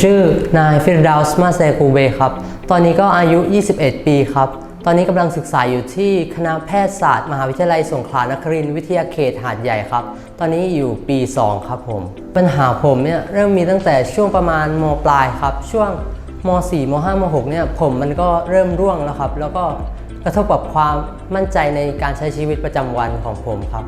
ชื่อนายฟิรดาวส์มาเซกูเบครับ ตอนนี้ก็อายุ 21 ปีครับ ตอนนี้กำลังศึกษาอยู่ที่คณะแพทยศาสตร์มหาวิทยาลัยสงขลานครินทร์วิทยาเขตหาดใหญ่ครับ ตอนนี้อยู่ปี 2 ครับผม ปัญหาผมเนี่ยเริ่มมีตั้งแต่ช่วงประมาณมปลายครับ ช่วงม 4 ม 5 ม 6 เนี่ยผมมันก็เริ่มร่วงแล้วครับ แล้วก็กระทบกับความมั่นใจในการใช้ชีวิตประจำวันของผมครับ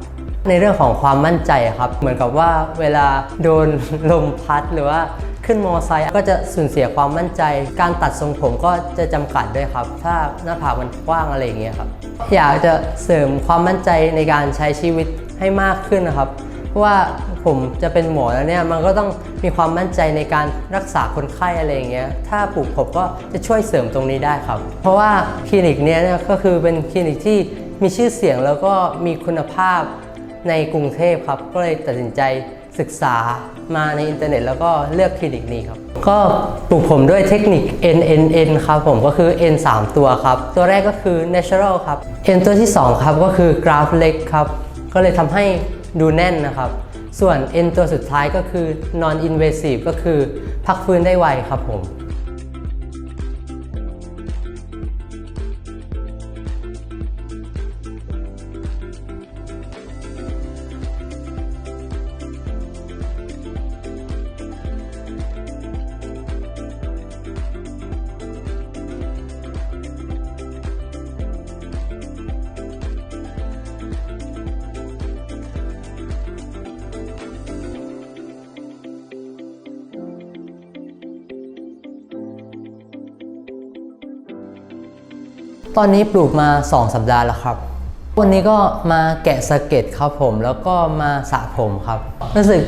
ในเรื่องของความมั่นใจครับ เหมือนกับว่าเวลาโดนลมพัดหรือว่า ขึ้นมอไซค์ก็จะสูญเสียความมั่นใจ การตัดทรงผมก็จะจำกัดด้วยครับ ถ้าหน้าผากมันกว้างอะไรอย่างเงี้ยครับอยากจะเสริมความมั่นใจในการใช้ชีวิตให้มากขึ้นนะครับเพราะว่าผมจะเป็นหมอแล้วเนี่ยมันก็ต้องมีความมั่นใจในการรักษาคนไข้อะไรอย่างเงี้ยถ้าปลูกผมก็จะช่วยเสริมตรงนี้ได้ครับ เพราะว่าคลินิกเนี้ยเนี่ยก็คือเป็นคลินิกที่มีชื่อเสียงแล้วก็มีคุณภาพในกรุงเทพครับ ก็เลยตัดสินใจ ศึกษามาในอินเทอร์เน็ตแล้วก็เลือกคลินิกนี้ครับ ก็ปลูกผมด้วยเทคนิค NNN ครับผมก็คือ N 3 ตัวครับ ตัวแรกก็คือ natural ครับ N ตัวที่ 2 ครับก็คือ graph เล็กครับ ก็เลยทำให้ดูแน่นนะครับ ส่วน N ตัวสุดท้ายก็คือ non invasive ก็คือพักฟื้นได้ไวครับผม ตอนนี้ปลูกมา 2 สัปดาห์แล้วครับ วันนี้ก็มาแกะสเก็ตครับผม แล้วก็มาสระผมครับ รู้สึก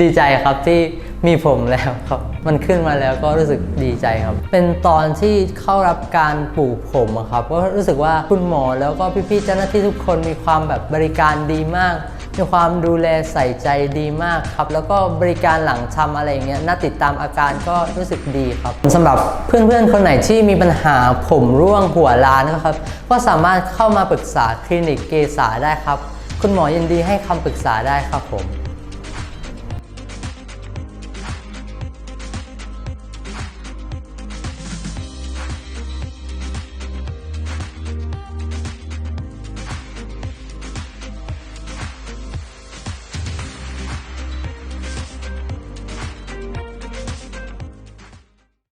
ดีใจครับที่มีผมแล้วครับ มันขึ้นมาแล้วก็รู้สึกดีใจครับ เป็นตอนที่เข้ารับการปลูกผมครับ ก็รู้สึกว่าคุณหมอแล้วก็พี่ๆเจ้าหน้าที่ทุกคนมีความแบบบริการดีมาก มีความดูแลใส่ใจดีมากครับ แล้วก็บริการหลังทำอะไรเงี้ยน่าติดตามอาการก็รู้สึกดีครับสำหรับเพื่อนๆ คนไหนที่มีปัญหาผมร่วงหัวล้านนะครับ ก็สามารถเข้ามาปรึกษาคลินิกเกษาได้ครับ คุณหมอยินดีให้คำปรึกษาได้ครับผม